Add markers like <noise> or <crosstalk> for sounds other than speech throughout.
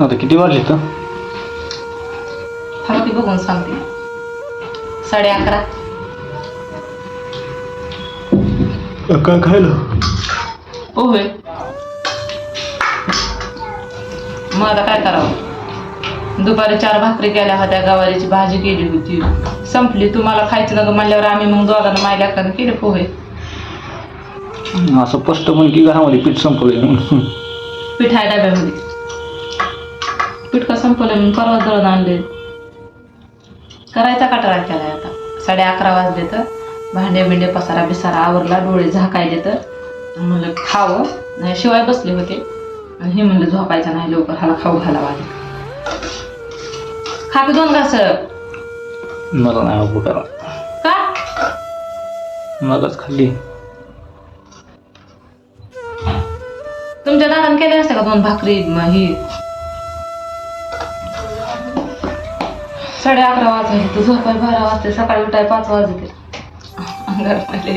आता किती वाजले तर? थांबती बघून सांगते. साडे अकरा. काय खायला? पोहे. मग आता काय करावं? दुपारी चार भाकरी केल्या होत्या गवारीची भाजी केली होती. संपली. तुम्हाला खायचं नका म्हणल्यावर आम्ही मग दोघांना मायल्या कारण केले पोहे. असं स्पष्ट म्हण की घरामध्ये पीठ संपलं पीठ आहे डब्यामध्ये. पीठ का संपलं परवा दळून आणले. करायचा कटाळा केलाय आता. साडे अकरा वाजले तर भांडे बिंडे पसारा बिसारा आवरला डोळे झाकायले तर. म्हणलं खावं. नाही शिवाय बसले होते. आणि हे म्हणलं झोपायचं नाही लवकर हाला खाऊ घाला खा की दोन घास. मला नाही अबू करा का? मलाच खाल्ली. तुमच्या दादाने केले असते का दोन भाकरी ही? साडे अकरा वाजले. तू झोपाय बारा वाजते. सकाळी उठाय पाच वाजते अंगार पडले.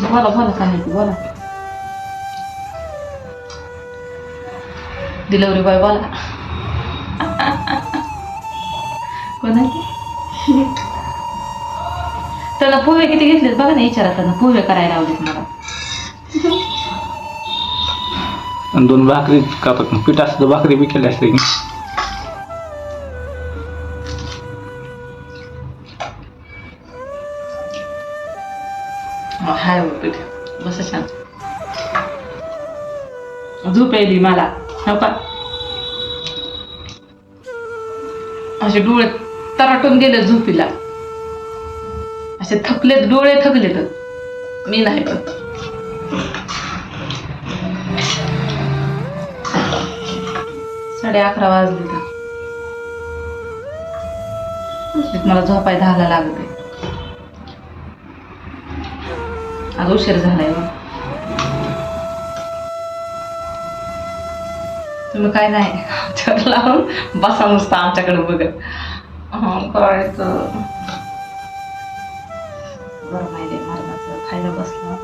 बोला बोला काय बोला. डिलेवरी बॉय बोला. कोण त्याला पोहे किती घेतलेत? बघा ना विचारा त्यांना पोहे करायला आवडत मला. आणि दोन भाकरी कापत पीठ असतं भाकरी बी केली असते. हाय पीठ. बस छान झोप येली मला. असे डोळे तराटून गेले झोपीला. असे थकलेत डोळे थकलेत. मी नाही पण साडे अकरा वाजले तर मला झोपाय दहाला लागते आज उशीर झालाय तुम्ही काय नाही आमच्याकडे लावून बसा नुसता आमच्याकडे बघत. कळायचं करायचं बरं माहिती आहे खायला बसला.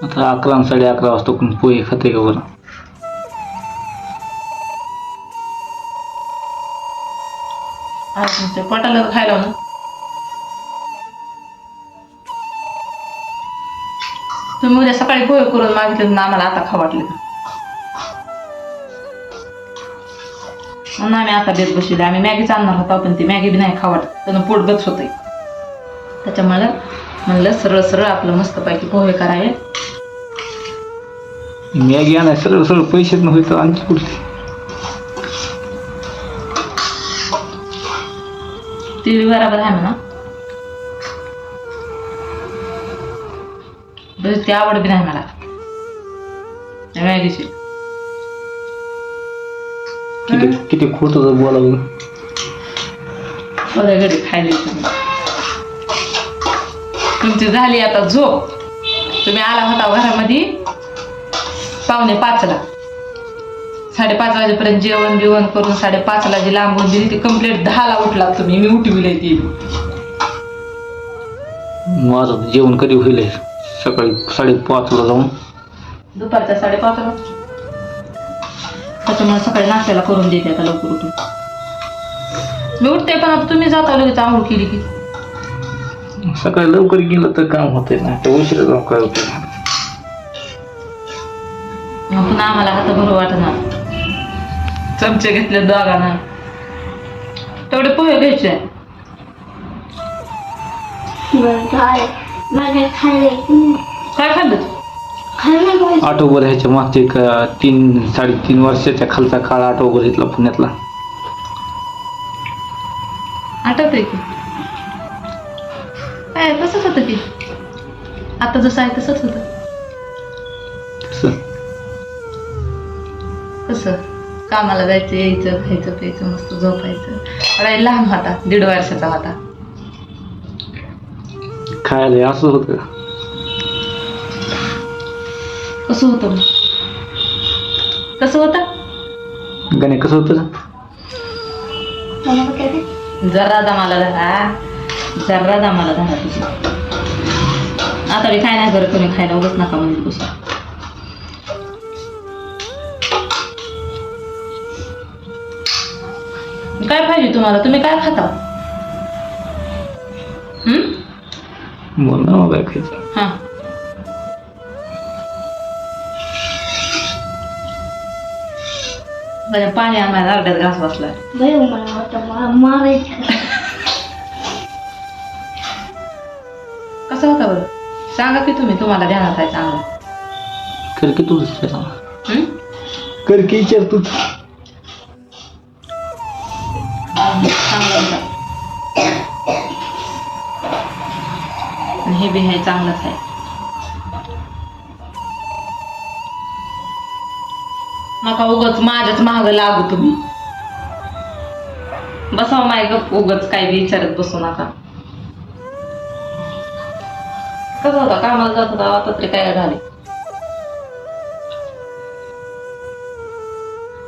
आता अकरा साडे अकरा वाजता कोण पोहे खाते का बरं? पटाला पोटाला तर खायला ना तुम्ही उद्या सकाळी पोहे करून मागितले ना आम्हाला आता खा वाटले. म्हणून आम्ही आता बेत बसले आम्ही मॅगीच आणणार होतो पण ती मॅगी बी नाही खा वाटत. त्यानं पोट गच होते त्याच्यामुळे म्हणलं सरळ सरळ आपलं मस्तपैकी पोहे करावे. मॅगी आणाय सरळ सरळ पैसे नव्हते तर आणखी कुठे ती बी बरोबर आहे म्हणा. बस ती आवड बी नाही मला. त्या मॅगीची. किती किती खोट बोलावं खायला तुमची झाली आता झोप. तुम्ही आला होता घरामध्ये. पावणे पाचला. साडेपाच वाजेपर्यंत जेवण बिवण करून साडेपाचला जी लांबून दिली ती कंप्लीट दहाला उठला तुम्ही. मी उठविले ती. माझं जेवण कधी होईल? सकाळी साडेपाचला जाऊन. दुपारच्या साडेपाचला. त्याच्यामुळे सकाळी नाश्त्याला करून देते आता लवकर उठून. मी उठते पण आता तुम्ही जाता लगेच आंघोळ केली की. सकाळी लवकर गेलं तर काम होतंय ना ते उशिरा जाऊन काय होतं आम्हाला हात भरू वाटणार चमचे घेतले दोघांना. तेवढे पोहे घ्यायचे. बरं काय खाल्ले. काय खाल्लं? खाल्ले आठवभर ह्याच्या मागचे एक तीन साडेतीन वर्षाच्या खालचा काळ आठवभर इथला पुण्यातला. आठवतंय की? काय तसंच होतं की. आता जसं आहे तसंच होतं. कसं कामाला जायचं यायचं खायचं प्यायचं मस्त झोपायचं. मला लहान होता दीड वर्षाचा होता. खायला असं होतं. का? कसं होतं मग? कसं होतं? गणे कसं होतं? मला काय ते? जरा दमाला धरा जरा दमाला धरा तुझी. आता मी काय नाही करत तुम्ही खायला उगच नका म्हणजे बसून काय पाहिजे तुम्हाला? तुम्ही काय खाता? हम्म बोल ना मग खायचं? हा. बरं, पाणी आम्हाला अर्ध्यात घास मला मारायचं. <laughs> कसं होता बरं. सांगा की तुम्ही तुम्हाला ध्यानात आहे चांगलं. कर की तुझं विचार हम्म? कर की विचार तू. चांगलं होता. आणि हे बी आहे चांगलंच आहे. नका उगच माझ्याच महाग लागू तुम्ही. बसाव माय गप उगच काय बी विचारत बसू नका. कसं होता कामाला जात होता आता तरी काय झाले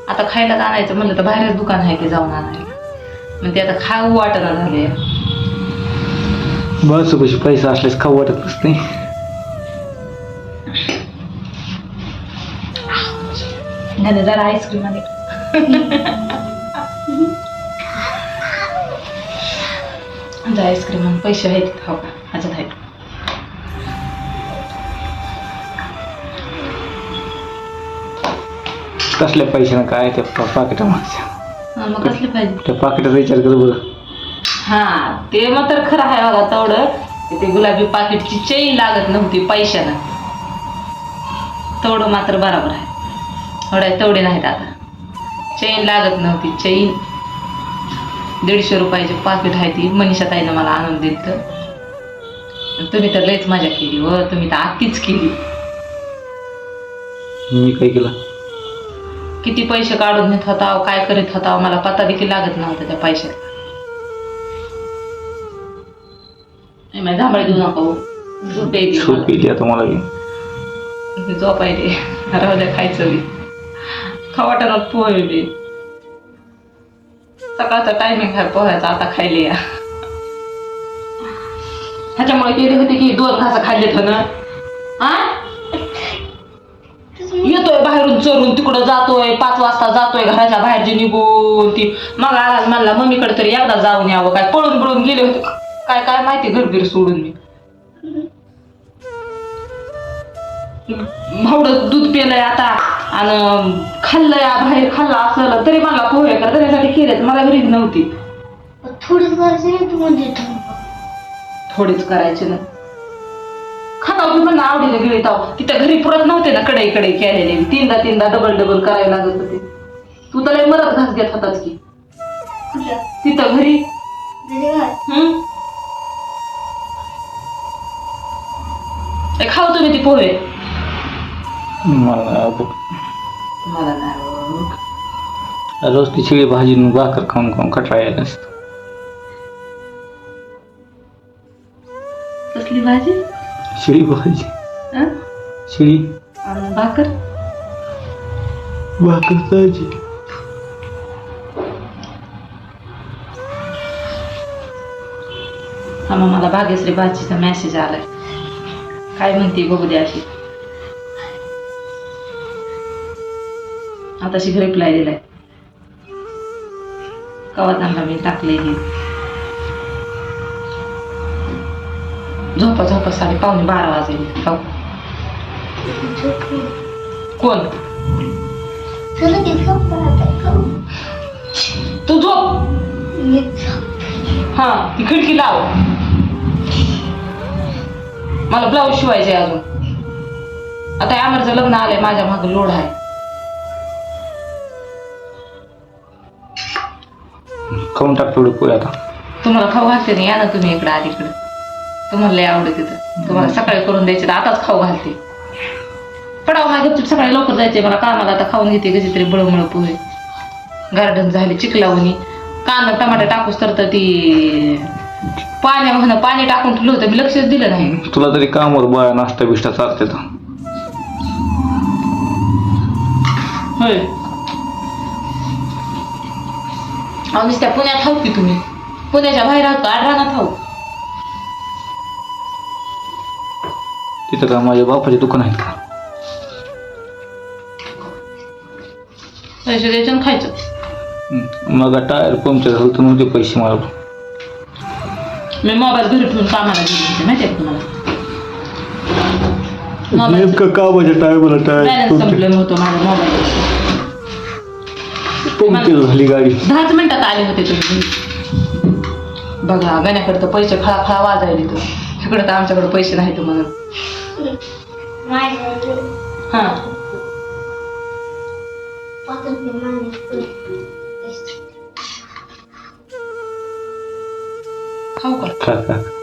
आता खायला आणायचं म्हणलं तर बाहेरच दुकान आहे ते जाऊन आणायला. मग ते आता खाऊ वाटणं झाले बस कशी पैसा असल्यास खाऊ वाटतच नाही. नाही जरा आईस्क्रीम आले जरा आईस्क्रीम पैसे आहेत खाऊ का? ह्याच्यात आहेत. कसल्या पैशानं काय त्या पाकिटा माझ्या हा, मग कसले पाहिजे? त्या पाकिटाचा विचार कर बरं. हा ते मात्र खरं आहे बघा तेवढं. ते गुलाबी पाकिटची चेन लागत नव्हती पैशानं. तेवढं मात्र बरोबर आहे. थोड्या तेवढे नाहीत आता. चेन लागत नव्हती चेन. दीडशे रुपयाचे पाकिट आहे ती. मनीषा ताईनं मला आणून दिलं तुम्ही तर लयच मजा केली व तुम्ही तर आत्तीच केली. मी काय केलं? किती पैसे काढून नेत होता काय करीत होता मला पत्ता देखील लागत नव्हता त्या पैशात जांभळे देऊ नका हो. झोप येते आता मला. राहू द्या खायचं बी पोहे बी. सकाळचा टायमिंग आहे पोह्याचा आता खायले या. ह्याच्यामुळे गेले होते की दोन घास खाल्ले ना हा येतोय बाहेरून चरून तिकडं जातोय पाच वाजता जातोय घराच्या बाहेरची निघून ती. मग आला म्हणला मम्मीकडे तरी एकदा जाऊन यावं काय पळून पळून गेले होते. काय काय माहिती घरबीर सोडून मी. भावडं दूध पिलंय आता आणि खाल्लंय बाहेर खाल्लं असलं तरी मला पोहे कर त्याच्यासाठी केले मला घरीच नव्हती. म्हणजे थोडीच करायची ना. खाता होती पण आवडीने गेली ताव तिथं घरी पुरत नव्हते ना कडे कडे केलेले. तीनदा तीनदा डबल डबल करायला लागत होते. तू तर लय मरत घास घेत होतास की. तिथं घरी. घरी काय हम्म. ए, खाऊ तुम्ही ती पोहे. मला नाही आवडत. मला नाही आवडत. रोज ती शिळी भाजी आणि भाकर खाऊन खाऊन कटाळा यायला असतो कसली भाजी? शिळी भाजी. हं? शिळी. आणि भाकर? भाकर भाजी हा मग मला भाग्यश्री भाजीचा मेसेज आलाय. काय म्हणते बघू दे अशी. आता शी रिप्लाय दिलाय. कवा त्यांना मी टाकले हे. झोपा झोपा साडे पावणे बारा वाजले हो. कोण. तू झोप. हा ती खिडकी लाव मला ब्लाऊज शिवायचे अजून आता अमरचं लग्न आलंय माझ्या माग लोड आहे खाऊन टाक पोळी आता तुम्हाला खाऊ घालते ना या ना तुम्ही इकडे आधी इकडे तुम्हाला लय आवडत तिथं तुम्हाला सकाळी करून द्यायचे तर आताच खाऊ घालते. पडाव हा गपचूप सकाळी लवकर जायचे मला कामाला आता खाऊन घेते कशी तरी बळमळ पोहे. गार्डन झाली चिखलावणी. कांदा टमाटर टाकूस तर ती पाण्या पाणी टाकून ठेवलं होतं मी लक्षच दिलं नाही. तुला तरी कामावर बाया नाश्ता बिष्टा चालते तर. होय. अहो नुसत्या पुण्यात हाव की तुम्ही? पुण्याच्या बाहेर आहोत आठ रानात हाव तिथं का माझ्या बापाचे दुकान आहेत का? पैसे द्यायचे आणि खायचं. मग टायर पंक्चर झालं तर नव्हते पैसे मला मी मोबाईल घरी ठेवून कामाला गेली होते माहिती आहे का तुम्हाला? मोबाईल नेमकं का माझ्या टायरला बॅलन्स टायर संपलं होतं माझ्या मोबाईल. पंक्चर झाली गाडी. दहाच मिनिटात आले होते तुम्ही बघा गाण्याकडे तर पैसे खळा खळा वाजायले तर इकडे तर आमच्याकडे पैसे नाही तुम्हाला माझ्या हा पाच रुपये मागे खाऊ का खा खा